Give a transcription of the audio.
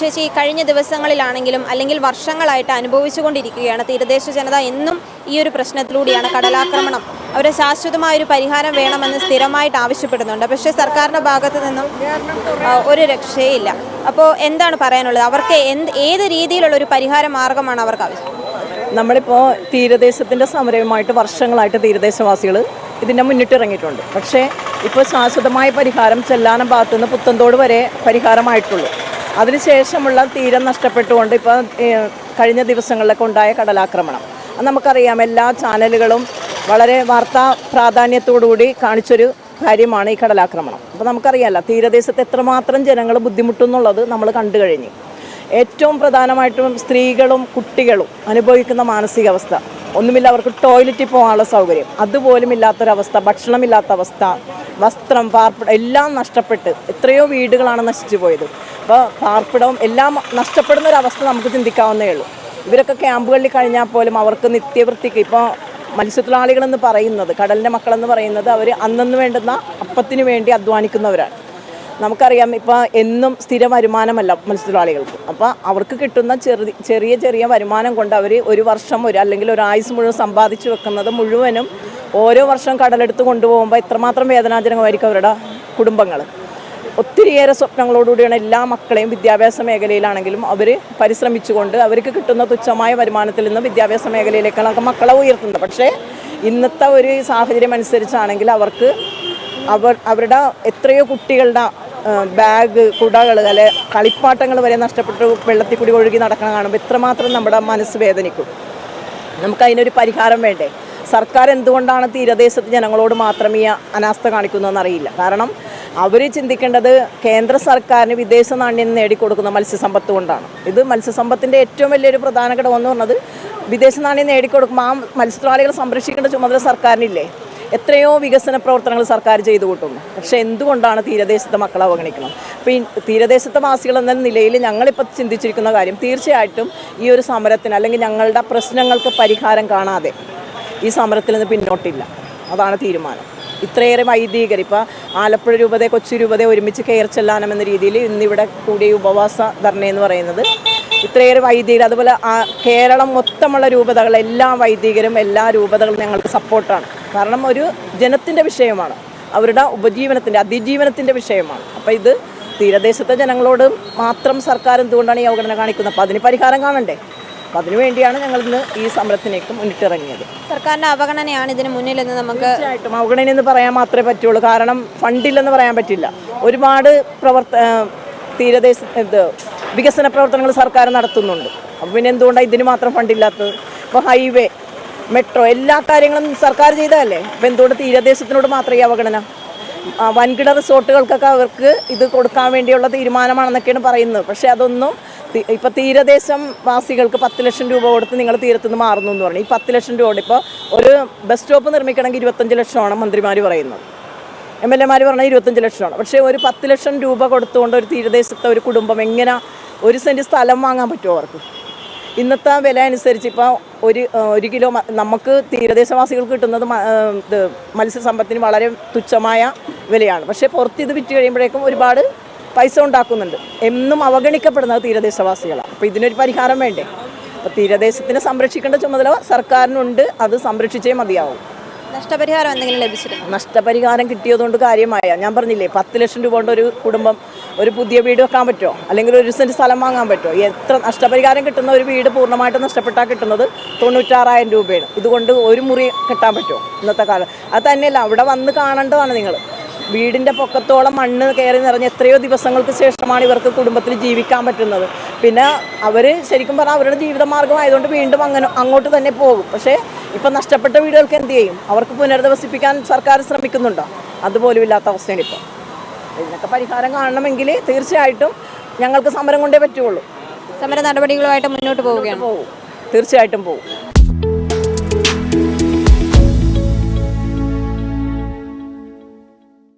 ചേച്ചി കഴിഞ്ഞ ദിവസങ്ങളിലാണെങ്കിലും അല്ലെങ്കിൽ വർഷങ്ങളായിട്ട് അനുഭവിച്ചുകൊണ്ടിരിക്കുകയാണ് തീരദേശ ജനത എന്നും ഈ ഒരു പ്രശ്നത്തിലൂടെയാണ് കടലാക്രമണം. അവരെ ശാശ്വതമായ ഒരു പരിഹാരം വേണമെന്ന് സ്ഥിരമായിട്ട് ആവശ്യപ്പെടുന്നുണ്ട്. പക്ഷേ സർക്കാരിന്റെ ഭാഗത്ത് നിന്നും ഒരു രക്ഷയില്ല. അപ്പോൾ എന്താണ് പറയാനുള്ളത്? അവർക്ക് എന്ത് ഏത് രീതിയിലുള്ള ഒരു പരിഹാര മാർഗമാണ് അവർക്ക് ആവശ്യം? നമ്മളിപ്പോൾ തീരദേശത്തിന്റെ സമരവുമായിട്ട് വർഷങ്ങളായിട്ട് തീരദേശവാസികൾ ഇതിന്റെ മുന്നിട്ടിറങ്ങിയിട്ടുണ്ട് പക്ഷേ ഇപ്പോൾ ശാശ്വതമായ പരിഹാരം ചെല്ലാനം ഭാഗത്തുനിന്ന് പുത്തന്തോട് വരെ പരിഹാരമായിട്ടുള്ളൂ. അതിനുശേഷമുള്ള തീരം നഷ്ടപ്പെട്ടുകൊണ്ട് ഇപ്പോൾ കഴിഞ്ഞ ദിവസങ്ങളിലൊക്കെ ഉണ്ടായ കടലാക്രമണം. നമുക്കറിയാം എല്ലാ ചാനലുകളും വളരെ വാർത്താ പ്രാധാന്യത്തോടുകൂടി കാണിച്ചൊരു കാര്യമാണ് ഈ കടലാക്രമണം. അപ്പോൾ നമുക്കറിയാമല്ലോ തീരദേശത്ത് എത്രമാത്രം ജനങ്ങൾ ബുദ്ധിമുട്ടുന്നുള്ളത് നമ്മൾ കണ്ടു കഴിഞ്ഞു. ഏറ്റവും പ്രധാനമായിട്ടും സ്ത്രീകളും കുട്ടികളും അനുഭവിക്കുന്ന മാനസികാവസ്ഥ. ഒന്നുമില്ല അവർക്ക് ടോയ്ലറ്റിൽ പോകാനുള്ള സൗകര്യം. അതുപോലും ഇല്ലാത്തൊരവസ്ഥ ഭക്ഷണമില്ലാത്ത അവസ്ഥ വസ്ത്രം പാർപ്പിടം എല്ലാം നഷ്ടപ്പെട്ട് എത്രയോ വീടുകളാണ് നശിച്ചു പോയത്. അപ്പോൾ പാർപ്പിടവും എല്ലാം നഷ്ടപ്പെടുന്ന ഒരു അവസ്ഥ നമുക്ക് ചിന്തിക്കാവുന്നേ ഉള്ളൂ. ഇവരൊക്കെ ക്യാമ്പുകളിൽ കഴിഞ്ഞാൽ പോലും അവർക്ക് നിത്യവൃത്തിക്ക് ഇപ്പോൾ മത്സ്യത്തൊഴിലാളികളെന്ന് പറയുന്നത് കടലിന്റെ മക്കളെന്ന് പറയുന്നത് അവർ അന്നെന്ന് വേണ്ടുന്ന അപ്പത്തിന് വേണ്ടി അധ്വാനിക്കുന്നവരാണ്. നമുക്കറിയാം ഇപ്പോൾ എന്നും സ്ഥിര വരുമാനമല്ല മത്സ്യത്തൊഴിലാളികൾക്ക്. അപ്പോൾ അവർക്ക് കിട്ടുന്ന ചെറിയ ചെറിയ ചെറിയ വരുമാനം കൊണ്ട് അവർ ഒരു വർഷം ഒരു അല്ലെങ്കിൽ ഒരു ആയുസ് മുഴുവൻ സമ്പാദിച്ചു വെക്കുന്നത് മുഴുവനും ഓരോ വർഷം കടലെടുത്ത് കൊണ്ടുപോകുമ്പോൾ എത്രമാത്രം വേദനാജനകമായിരിക്കും അവരുടെ കുടുംബങ്ങൾ ഒത്തിരിയേറെ സ്വപ്നങ്ങളോടുകൂടിയാണ് എല്ലാ മക്കളെയും വിദ്യാഭ്യാസ മേഖലയിലാണെങ്കിലും അവർ പരിശ്രമിച്ചുകൊണ്ട് അവർക്ക് കിട്ടുന്ന തുച്ഛമായ വരുമാനത്തിൽ നിന്ന് വിദ്യാഭ്യാസ മേഖലയിലേക്കാണ് മക്കളെ ഉയർത്തുന്നത്. പക്ഷേ ഇന്നത്തെ ഒരു സാഹചര്യം അനുസരിച്ചാണെങ്കിൽ അവർക്ക് അവർ അവരുടെ എത്രയോ കുട്ടികളുടെ ബാഗ് കുടകൾ അല്ലെ കളിപ്പാട്ടങ്ങൾ വരെ നഷ്ടപ്പെട്ട് വെള്ളത്തിൽ കൂടി ഒഴുകി നടക്കണം കാണുമ്പോൾ എത്രമാത്രം നമ്മുടെ മനസ്സ് വേദനിക്കും. നമുക്ക് അതിനൊരു പരിഹാരം വേണ്ടേ? സർക്കാർ എന്തുകൊണ്ടാണ് തീരദേശത്ത് ജനങ്ങളോട് മാത്രം ഈ അനാസ്ഥ കാണിക്കുന്നതെന്ന് അറിയില്ല കാരണം അവർ ചിന്തിക്കേണ്ടത് കേന്ദ്ര സർക്കാരിന് വിദേശ നാണ്യം നേടിക്കൊടുക്കുന്ന മത്സ്യസമ്പത്ത് കൊണ്ടാണ്. ഇത് മത്സ്യസമ്പത്തിന്റെ ഏറ്റവും വലിയൊരു പ്രധാന ഘടകം എന്ന് പറഞ്ഞത് വിദേശ നാണ്യം നേടിക്കൊടുക്കുമ്പോൾ ആ മത്സ്യത്തൊഴിലാളികളെ സംരക്ഷിക്കേണ്ട ചുമതല സർക്കാരിനില്ലേ? എത്രയോ വികസന പ്രവർത്തനങ്ങൾ സർക്കാർ ചെയ്തു കൂട്ടുന്നു. പക്ഷേ എന്തുകൊണ്ടാണ് തീരദേശത്തെ മക്കളെ അവഗണിക്കുന്നത്? അപ്പോൾ ഈ തീരദേശത്തെ വാസികൾ എന്ന നിലയിൽ ഞങ്ങളിപ്പോൾ ചിന്തിച്ചിരിക്കുന്ന കാര്യം തീർച്ചയായിട്ടും ഈ ഒരു സമരത്തിന് അല്ലെങ്കിൽ ഞങ്ങളുടെ പ്രശ്നങ്ങൾക്ക് പരിഹാരം കാണാതെ ഈ സമരത്തിൽ നിന്ന് പിന്നോട്ടില്ല. അതാണ് തീരുമാനം. ഇത്രയേറെ വൈദികർ ഇപ്പോൾ ആലപ്പുഴ രൂപതയെ കൊച്ചി രൂപതയെ ഒരുമിച്ച് കയർ എന്ന രീതിയിൽ ഇന്നിവിടെ കൂടിയ ഉപവാസ ധർണ എന്ന് പറയുന്നത് ഇത്രയേറെ വൈദികർ അതുപോലെ കേരളം മൊത്തമുള്ള രൂപതകൾ എല്ലാ വൈദികരും എല്ലാ രൂപതകളും ഞങ്ങൾക്ക് സപ്പോർട്ടാണ്. കാരണം ഒരു ജനത്തിന്റെ വിഷയമാണ്. അവരുടെ ഉപജീവനത്തിന്റെ അതിജീവനത്തിന്റെ വിഷയമാണ്. അപ്പോൾ ഇത് തീരദേശത്തെ ജനങ്ങളോട് മാത്രം സർക്കാർ എന്തുകൊണ്ടാണ് ഈ അവഗണന കാണിക്കുന്നത്? അപ്പോൾ അതിന് പരിഹാരം കാണണ്ടേ? അപ്പോൾ അതിനു വേണ്ടിയാണ് ഞങ്ങൾ ഇന്ന് ഈ സമരത്തിലേക്ക് മുന്നിട്ടിറങ്ങിയത്. സർക്കാരിന്റെ അവഗണനയാണ് ഇതിന് മുന്നിലെന്ന് നമുക്ക് തീർച്ചയായിട്ടും അവഗണന എന്ന് പറയാൻ മാത്രമേ പറ്റുള്ളൂ. കാരണം ഫണ്ടില്ലെന്ന് പറയാൻ പറ്റില്ല. ഒരുപാട് പ്രവർത്ത തീരദേശ ഇത് വികസന പ്രവർത്തനങ്ങൾ സർക്കാർ നടത്തുന്നുണ്ട്. അപ്പോൾ പിന്നെ എന്തുകൊണ്ടാണ് ഇതിന് മാത്രം ഫണ്ടില്ലാത്തത്? ഇപ്പോൾ ഹൈവേ മെട്രോ എല്ലാ കാര്യങ്ങളും സർക്കാർ ചെയ്തതല്ലേ? അപ്പോൾ എന്തുകൊണ്ട് തീരദേശത്തിനോട് മാത്രം ഈ അവഗണന? വൻകിട റിസോർട്ടുകൾക്കൊക്കെ അവർക്ക് ഇത് കൊടുക്കാൻ വേണ്ടിയുള്ള തീരുമാനമാണെന്നൊക്കെയാണ് പറയുന്നത്. പക്ഷേ അതൊന്നും തി- ഇപ്പൊ തീരദേശം വാസികൾക്ക് പത്ത് ലക്ഷം രൂപ കൊടുത്ത് നിങ്ങൾ തീരത്ത് നിന്ന് മാറുന്നു എന്ന് പറഞ്ഞു. ഈ പത്ത് ലക്ഷം രൂപ കൊണ്ട് ഇപ്പോൾ ഒരു ബസ് സ്റ്റോപ്പ് നിർമ്മിക്കണമെങ്കിൽ ഇരുപത്തഞ്ച് ലക്ഷമാണ് മന്ത്രിമാർ പറയുന്നത്. എം എൽ എമാർ പറഞ്ഞാൽ ഇരുപത്തഞ്ച് ലക്ഷമാണ്. പക്ഷേ ഒരു പത്ത് ലക്ഷം രൂപ കൊടുത്തുകൊണ്ട് ഒരു തീരദേശത്തെ ഒരു കുടുംബം എങ്ങനെ ഒരു സെന്റ് സ്ഥലം വാങ്ങാൻ പറ്റുമോ അവർക്ക്? ഇന്നത്തെ വില അനുസരിച്ച് ഇപ്പോൾ ഒരു ഒരു കിലോ നമുക്ക് തീരദേശവാസികൾക്ക് കിട്ടുന്നത് ഇത് മത്സ്യസമ്പത്തിന് വളരെ തുച്ഛമായ വിലയാണ്. പക്ഷേ പുറത്ത് ഇത് വിറ്റ് കഴിയുമ്പോഴേക്കും ഒരുപാട് പൈസ ഉണ്ടാക്കുന്നുണ്ട്. എന്നും അവഗണിക്കപ്പെടുന്നത് തീരദേശവാസികളാണ്. അപ്പോൾ ഇതിനൊരു പരിഹാരം വേണ്ടേ? അപ്പോൾ തീരദേശത്തിനെ സംരക്ഷിക്കേണ്ട ചുമതല സർക്കാരിനുണ്ട്. അത് സംരക്ഷിച്ചേ മതിയാവും. നഷ്ടപരിഹാരം എന്തെങ്കിലും ലഭിച്ചിരുന്നു നഷ്ടപരിഹാരം കിട്ടിയതുകൊണ്ട് കാര്യമായ ഞാൻ പറഞ്ഞില്ലേ പത്ത് ലക്ഷം രൂപ കൊണ്ട് ഒരു കുടുംബം ഒരു പുതിയ വീട് വെക്കാൻ പറ്റുമോ? അല്ലെങ്കിൽ ഒരു സെന്റ് സ്ഥലം വാങ്ങാൻ പറ്റുമോ? എത്ര നഷ്ടപരിഹാരം കിട്ടുന്ന ഒരു വീട് പൂർണമായിട്ട് നഷ്ടപ്പെട്ടാൽ കിട്ടുന്നത് തൊണ്ണൂറ്റാറായിരം രൂപയാണ്. ഇതുകൊണ്ട് ഒരു മുറി കിട്ടാൻ പറ്റുമോ? ഇന്നത്തെ കാലം. അത് തന്നെയല്ല അവിടെ വന്ന് കാണേണ്ടതാണ് നിങ്ങൾ. വീടിന്റെ പൊക്കത്തോളം മണ്ണ് കയറി നിറഞ്ഞ് എത്രയോ ദിവസങ്ങൾക്ക് ശേഷമാണ് ഇവർക്ക് കുടുംബത്തിൽ ജീവിക്കാൻ പറ്റുന്നത്. പിന്നെ അവർ ശരിക്കും പറഞ്ഞാൽ അവരുടെ ജീവിതമാർഗം ആയതുകൊണ്ട് വീണ്ടും അങ്ങനെ അങ്ങോട്ട് തന്നെ പോകും. പക്ഷേ ഇപ്പം നഷ്ടപ്പെട്ട വീടുകൾക്ക് എന്ത് ചെയ്യും? അവർക്ക് പുനരധിവസിപ്പിക്കാൻ സർക്കാർ ശ്രമിക്കുന്നുണ്ടോ? അതുപോലും ഇല്ലാത്ത അവസ്ഥയാണ് ഇപ്പോൾ ഇതിനൊക്കെ പരിഹാരം കാണണമെങ്കിൽ തീർച്ചയായിട്ടും ഞങ്ങൾക്ക് സമരം കൊണ്ടേ പറ്റുള്ളൂ. സമര നടപടികളുമായിട്ട് മുന്നോട്ട് പോവുകയാണ്. പോകും തീർച്ചയായിട്ടും പോകും